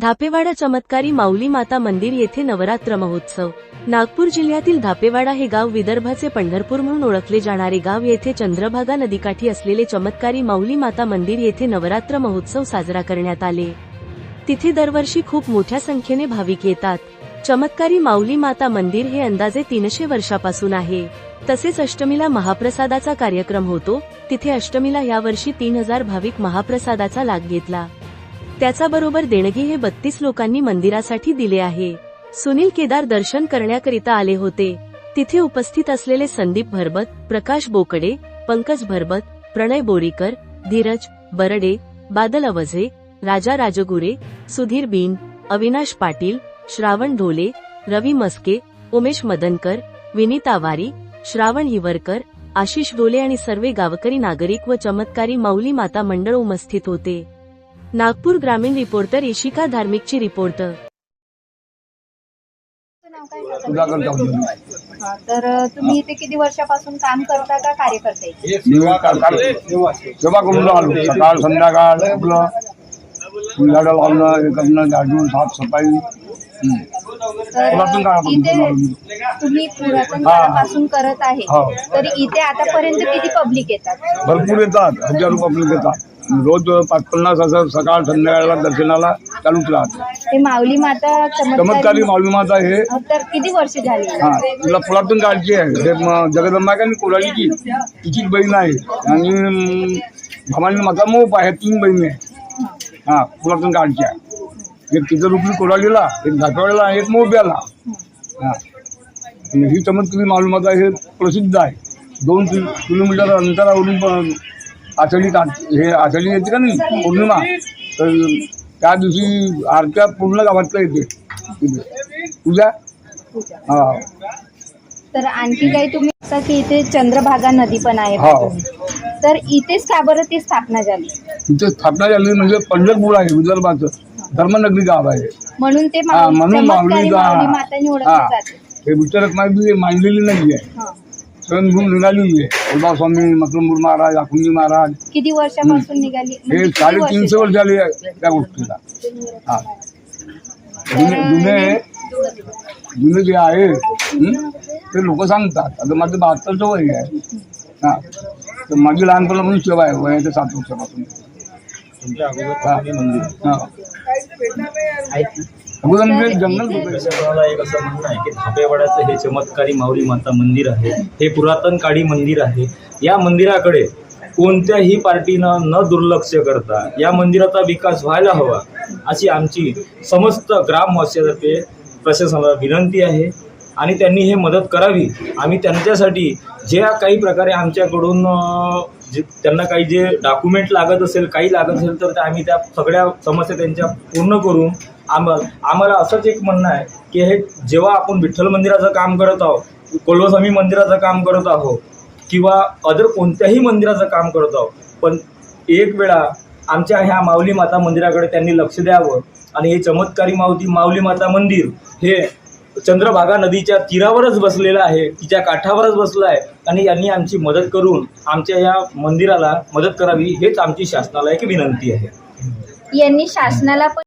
धापेवाडा चमत्कारी माऊली माता मंदिर येथे नवरात्र महोत्सव. नागपूर जिल्ह्यातील धापेवाडा हे गाव विदर्भाचे पंढरपूर म्हणून ओळखले जाणारे गाव येथे चंद्रभागा नदीकाठी असलेले चमत्कारी माऊली माता मंदिर येथे नवरात्र महोत्सव साजरा करण्यात आले. तिथे दरवर्षी खूप मोठ्या संख्येने भाविक येतात. चमत्कारी माऊली माता मंदिर हे अंदाजे तीनशे वर्षापासून आहे. तसेच अष्टमीला महाप्रसादाचा कार्यक्रम होतो. तिथे अष्टमीला यावर्षी तीन हजार भाविक महाप्रसादाचा लाभ घेतला. त्याचाबरोबर देणगी हे बत्तीस लोकांनी मंदिरासाठी दिले आहे. सुनील केदार दर्शन करण्याकरिता आले होते. तिथे उपस्थित असलेले संदीप भरबत प्रकाश बोकडे पंकज भरबत प्रणय बोरीकर धीरज बरडे बादल अवझे राजा राजगुरे सुधीर बीन अविनाश पाटील श्रावण ढोले रवी मस्के उमेश मदनकर विनीता वारी श्रावण हिवरकर आशिष डोले आणि सर्व गावकरी नागरिक व चमत्कारी माऊली माता मंडळ उपस्थित होते. नागपूर ग्रामीण रिपोर्टर इशिका धार्मिकची रिपोर्टर सुधाकर हा, तर अ, तुम्ही इथे किती वर्षापासून काम करता का कार्यकर्ते? सेवा करून आलो सकाळ संध्याकाळ आपलं झाडं लावणं हे करणं झाडून साफसफाई हं. तर पुरातन काळापासून इथे. तुम्ही पुरातन हा. काळापासून करत आहे. हो. तर इथे आतापर्यंत किती पब्लिक येतात? भरपूर येतात. हजारो पब्लिक येतात. रोज पाच पन्नास असं सकाळ संध्याकाळला दर्शनाला चालूच राहत. माऊली माता चमत्कारी माऊली माता हे. तर किती वर्ष झाली? हा तिला पुरातन काळची आहे. हे म- जगदंबा का कोरालीची. तिचीच बहीण आहे. आणि म, भवानी माता मोप आहे. तीन बहिणी आहे हा पुरातन काळची आहे. एक तिचं रुपी कोरालीला एक धाकवाड्याला एक मोब्याला हा. आणि ही चमत्कारी माऊली माता हे प्रसिद्ध आहे. दोन कि- किलोमीटर अंतरावरून पण का हे आचली येते का नाही? पौर्णिमा. तर त्या दिवशी आरत्या पूर्ण गावातल्या येते. पूजा. हा. तर आणखी काही तुम्ही असं की इथे चंद्रभागा नदी पण आहे हो. तर इथेच का बरं ती स्थापना झाली. तिथे स्थापना झाली म्हणजे पंढरपूर आहे विदर्भाचं. धर्मनगरी गाव आहे. म्हणून ते म्हणून माऊली माताने हा. हे विचारक माहिती मांडलेली नाही आहे. स्वयंभूम निघालेली आहे उदा स्वामी मकरमपूर महाराज अखुंजी महाराज. किती वर्षापासून निघाली? हे म्हणजे किती साडेतीनशे वर्ष वर्ष झाले आहे त्या गोष्टीला. हा. जुने जुने जुने जे आहे हं, ते लोक सांगतात. आता माझं बहात्तरचं वय आहे. हा. तर माझी लहानपणापासून सेवा आहे. वयाच्या सात वर्षापासून. हा. हा. अगोदर जंगल. मला एक असं म्हणणं आहे की धापेवाड्याचं हे चमत्कारी माऊली माता मंदिर आहे हे पुरातन काळी मंदिर आहे. या मंदिराकडे कोणत्याही पार्टीनं न दुर्लक्ष करता या मंदिराचा विकास व्हायला हवा अशी आमची समस्त ग्रामवासियातर्फे प्रशासनाला विनंती आहे. आणि त्यांनी हे मदत करावी. आम्ही त्यांच्यासाठी ज्या काही प्रकारे आमच्याकडून जे त्यांना काही जे डॉक्युमेंट लागत असेल काही लागत असेल तर ते आम्ही त्या सगळ्या समस्या त्यांच्या पूर्ण करून आम्हाला आम्हाला असंच एक म्हणणं आहे की हे जेव्हा आपण विठ्ठल मंदिराचं काम करत आहोत कोल्हस्वामी मंदिराचं काम करत आहोत किंवा अदर कोणत्याही मंदिराचं काम करत आहोत पण एक वेळा आमच्या ह्या माऊली माता मंदिराकडे त्यांनी लक्ष द्यावं आणि हे चमत्कारी माऊली माऊली माता मंदिर हे चंद्रभागा नदीच्या तीरावरच बसलेलं आहे तिच्या काठावरच बसलं आहे आणि यांनी आमची मदत करून आमच्या या मंदिराला मदत करावी हेच आमची शासनाला एक विनंती आहे. यांनी शासनाला